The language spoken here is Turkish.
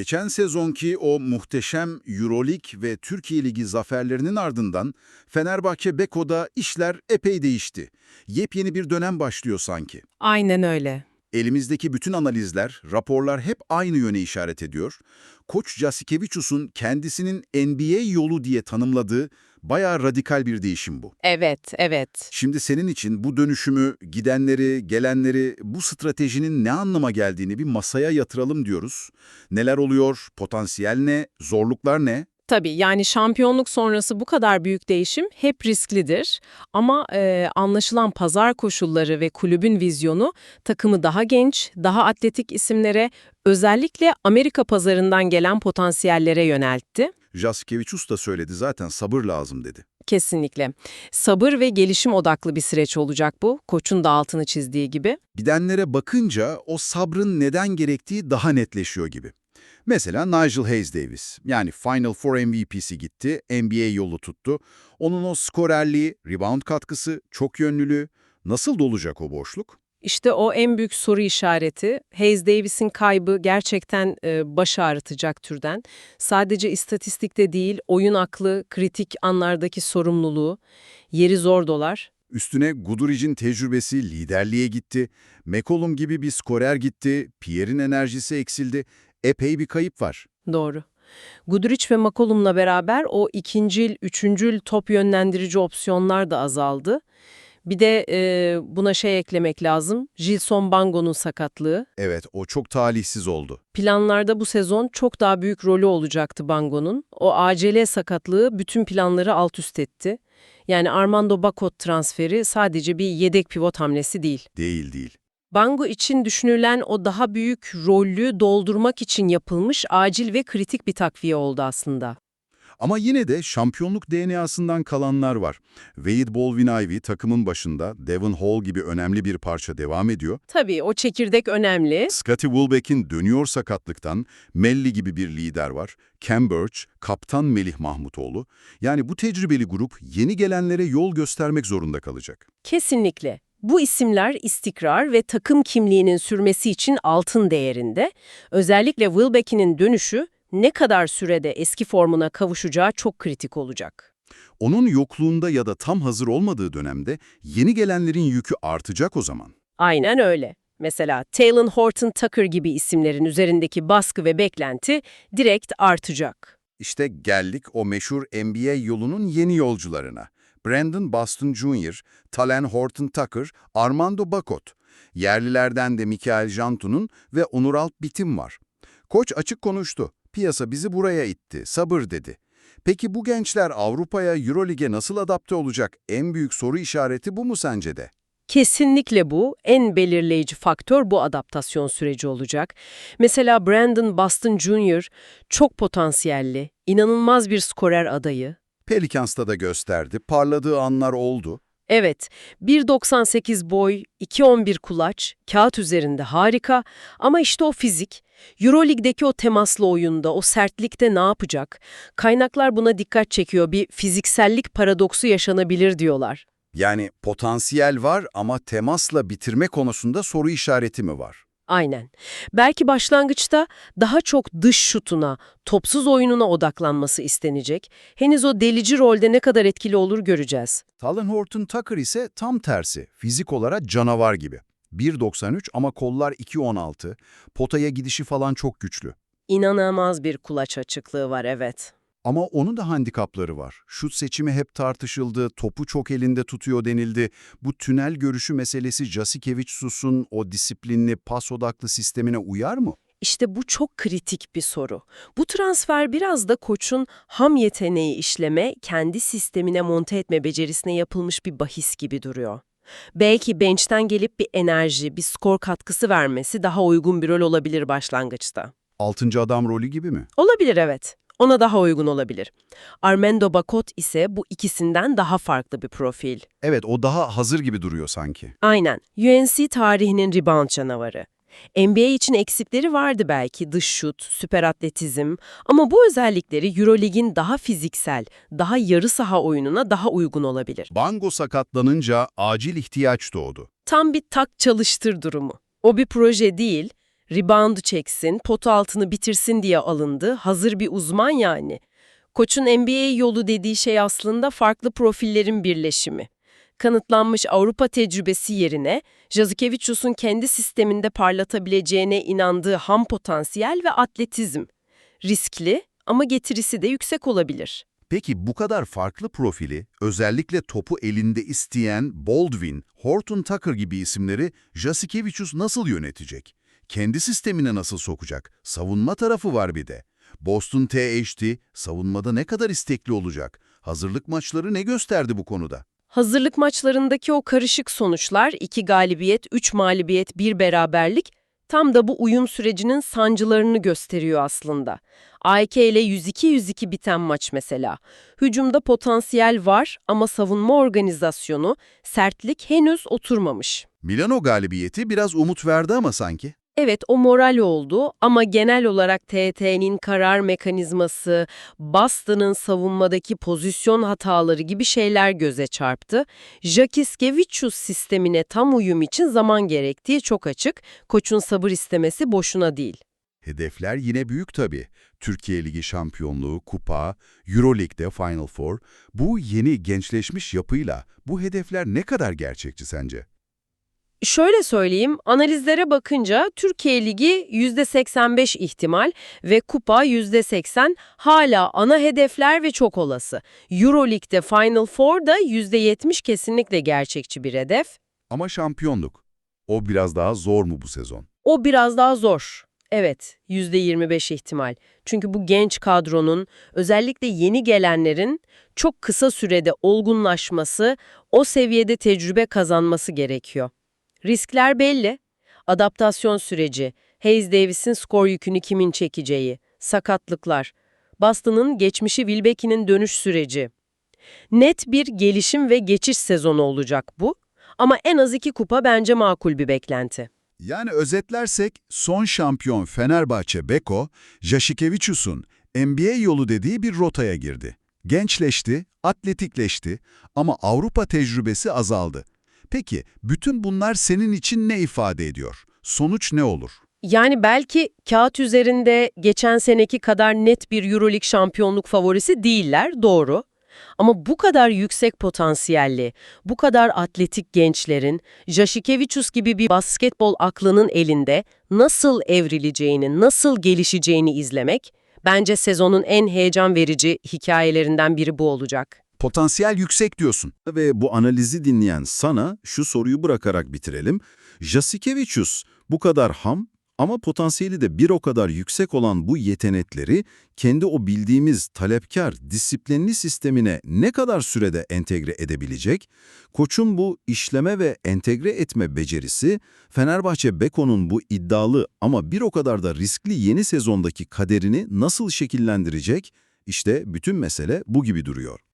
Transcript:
Geçen sezonki o muhteşem Euroleague ve Türkiye Ligi zaferlerinin ardından Fenerbahçe Beko'da işler epey değişti. Yepyeni bir dönem başlıyor sanki. Aynen öyle. Elimizdeki bütün analizler, raporlar hep aynı yöne işaret ediyor. Koç Jasikevicius'un kendisinin NBA yolu diye tanımladığı bayağı radikal bir değişim bu. Evet, evet. Şimdi senin için bu dönüşümü, gidenleri, gelenleri, bu stratejinin ne anlama geldiğini bir masaya yatıralım diyoruz. Neler oluyor, potansiyel ne, zorluklar ne? Tabii yani şampiyonluk sonrası bu kadar büyük değişim hep risklidir. Ama e, anlaşılan pazar koşulları ve kulübün vizyonu takımı daha genç, daha atletik isimlere, özellikle Amerika pazarından gelen potansiyellere yöneltti. Jasikevicius da söyledi zaten sabır lazım dedi. Kesinlikle. Sabır ve gelişim odaklı bir süreç olacak bu, koçun da altını çizdiği gibi. Gidenlere bakınca o sabrın neden gerektiği daha netleşiyor gibi. Mesela Nigel Hayes Davis, yani Final Four MVP'si gitti, NBA yolu tuttu. Onun o skorerliği, rebound katkısı, çok yönlülüğü, nasıl dolacak o boşluk? İşte o en büyük soru işareti. Hayes Davis'in kaybı gerçekten e, baş ağrıtacak türden. Sadece istatistikte değil, oyun aklı, kritik anlardaki sorumluluğu, yeri zor dolar. Üstüne Guduric'in tecrübesi liderliğe gitti, McCollum gibi bir skorer gitti, Pierre'in enerjisi eksildi, epey bir kayıp var. Doğru. Guduric ve McCollum'la beraber o ikincil, üçüncül top yönlendirici opsiyonlar da azaldı. Bir de e, buna şey eklemek lazım, Gilson Bango'nun sakatlığı. Evet, o çok talihsiz oldu. Planlarda bu sezon çok daha büyük rolü olacaktı Bango'nun. O acele sakatlığı bütün planları alt üst etti. Yani Armando Bacot transferi sadece bir yedek pivot hamlesi değil. Değil değil. Bango için düşünülen o daha büyük rolü doldurmak için yapılmış acil ve kritik bir takviye oldu aslında. Ama yine de şampiyonluk DNA'sından kalanlar var. Wade Baldwin-Ivy takımın başında, Devon Hall gibi önemli bir parça devam ediyor. Tabii o çekirdek önemli. Scottie Woolbeck'in dönüyor sakatlıktan, Melli gibi bir lider var. Cam Birch, kaptan Melih Mahmutoğlu. Yani bu tecrübeli grup yeni gelenlere yol göstermek zorunda kalacak. Kesinlikle. Bu isimler istikrar ve takım kimliğinin sürmesi için altın değerinde. Özellikle Wilbeck'in dönüşü ne kadar sürede eski formuna kavuşacağı çok kritik olacak. Onun yokluğunda ya da tam hazır olmadığı dönemde yeni gelenlerin yükü artacak o zaman. Aynen öyle. Mesela Talon Horton Tucker gibi isimlerin üzerindeki baskı ve beklenti direkt artacak. İşte geldik o meşhur NBA yolunun yeni yolcularına. Brandon Boston Jr., Talen Horton Tucker, Armando Bacot. Yerlilerden de Mikael Jantu'nun ve Onuralp Bitim var. Koç açık konuştu. Piyasa bizi buraya itti, sabır dedi. Peki bu gençler Avrupa'ya, Eurolig'e nasıl adapte olacak? En büyük soru işareti bu mu sence de? Kesinlikle bu. En belirleyici faktör bu adaptasyon süreci olacak. Mesela Brandon Boston Jr. çok potansiyelli, inanılmaz bir skorer adayı. Pelicans'ta da gösterdi, parladığı anlar oldu. Evet, 1.98 boy, 2.11 kulaç, kağıt üzerinde harika ama işte o fizik, Euroleague'deki o temaslı oyunda, o sertlikte ne yapacak? Kaynaklar buna dikkat çekiyor, bir fiziksellik paradoksu yaşanabilir diyorlar. Yani potansiyel var ama temasla bitirme konusunda soru işareti mi var? Aynen. Belki başlangıçta daha çok dış şutuna, topsuz oyununa odaklanması istenecek. Henüz o delici rolde ne kadar etkili olur göreceğiz. Talon Horton Tucker ise tam tersi. Fizik olarak canavar gibi. 1.93 ama kollar 2.16. Potaya gidişi falan çok güçlü. İnanılmaz bir kulaç açıklığı var evet. Ama onun da handikapları var. Şut seçimi hep tartışıldı, topu çok elinde tutuyor denildi. Bu tünel görüşü meselesi Jasikevicius'un o disiplinli, pas odaklı sistemine uyar mı? İşte bu çok kritik bir soru. Bu transfer biraz da koçun ham yeteneği işleme, kendi sistemine monte etme becerisine yapılmış bir bahis gibi duruyor. Belki bench'ten gelip bir enerji, bir skor katkısı vermesi daha uygun bir rol olabilir başlangıçta. Altıncı adam rolü gibi mi? Olabilir evet. Ona daha uygun olabilir. Armando Bacot ise bu ikisinden daha farklı bir profil. Evet, o daha hazır gibi duruyor sanki. Aynen. UNC tarihinin rebound canavarı. NBA için eksikleri vardı belki dış şut, süper atletizm ama bu özellikleri Eurolig'in daha fiziksel, daha yarı saha oyununa daha uygun olabilir. Bango sakatlanınca acil ihtiyaç doğdu. Tam bir tak çalıştır durumu. O bir proje değil, Rebound çeksin, pot altını bitirsin diye alındı. Hazır bir uzman yani. Koç'un NBA yolu dediği şey aslında farklı profillerin birleşimi. Kanıtlanmış Avrupa tecrübesi yerine Jazikevicius'un kendi sisteminde parlatabileceğine inandığı ham potansiyel ve atletizm. Riskli ama getirisi de yüksek olabilir. Peki bu kadar farklı profili, özellikle topu elinde isteyen Baldwin, Horton Tucker gibi isimleri Jasikevicius nasıl yönetecek? Kendi sistemine nasıl sokacak? Savunma tarafı var bir de. Boston THT savunmada ne kadar istekli olacak? Hazırlık maçları ne gösterdi bu konuda? Hazırlık maçlarındaki o karışık sonuçlar, iki galibiyet, üç mağlubiyet, bir beraberlik, tam da bu uyum sürecinin sancılarını gösteriyor aslında. AEK ile 102-102 biten maç mesela. Hücumda potansiyel var ama savunma organizasyonu, sertlik henüz oturmamış. Milano galibiyeti biraz umut verdi ama sanki. Evet o moral oldu ama genel olarak TT'nin karar mekanizması, Boston'ın savunmadaki pozisyon hataları gibi şeyler göze çarptı. Jakiskevicius sistemine tam uyum için zaman gerektiği çok açık. Koç'un sabır istemesi boşuna değil. Hedefler yine büyük tabii. Türkiye Ligi şampiyonluğu, kupa, Euroleague'de Final Four. Bu yeni gençleşmiş yapıyla bu hedefler ne kadar gerçekçi sence? Şöyle söyleyeyim, analizlere bakınca Türkiye Ligi %85 ihtimal ve kupa %80 hala ana hedefler ve çok olası. Euroleague'de Final Four da %70 kesinlikle gerçekçi bir hedef. Ama şampiyonluk. O biraz daha zor mu bu sezon? O biraz daha zor. Evet, %25 ihtimal. Çünkü bu genç kadronun, özellikle yeni gelenlerin çok kısa sürede olgunlaşması, o seviyede tecrübe kazanması gerekiyor. Riskler belli. Adaptasyon süreci, Hayes Davis'in skor yükünü kimin çekeceği, sakatlıklar, Boston'ın geçmişi Wilbeck'in dönüş süreci. Net bir gelişim ve geçiş sezonu olacak bu. Ama en az iki kupa bence makul bir beklenti. Yani özetlersek son şampiyon Fenerbahçe Beko, Jasikevicius'un NBA yolu dediği bir rotaya girdi. Gençleşti, atletikleşti ama Avrupa tecrübesi azaldı. Peki bütün bunlar senin için ne ifade ediyor? Sonuç ne olur? Yani belki kağıt üzerinde geçen seneki kadar net bir Euroleague şampiyonluk favorisi değiller, doğru. Ama bu kadar yüksek potansiyelli, bu kadar atletik gençlerin, Jasikevicius gibi bir basketbol aklının elinde nasıl evrileceğini, nasıl gelişeceğini izlemek, bence sezonun en heyecan verici hikayelerinden biri bu olacak. Potansiyel yüksek diyorsun. Ve bu analizi dinleyen sana şu soruyu bırakarak bitirelim. Jasikevicius bu kadar ham ama potansiyeli de bir o kadar yüksek olan bu yetenekleri kendi o bildiğimiz talepkar, disiplinli sistemine ne kadar sürede entegre edebilecek? Koç'un bu işleme ve entegre etme becerisi, Fenerbahçe Beko'nun bu iddialı ama bir o kadar da riskli yeni sezondaki kaderini nasıl şekillendirecek? İşte bütün mesele bu gibi duruyor.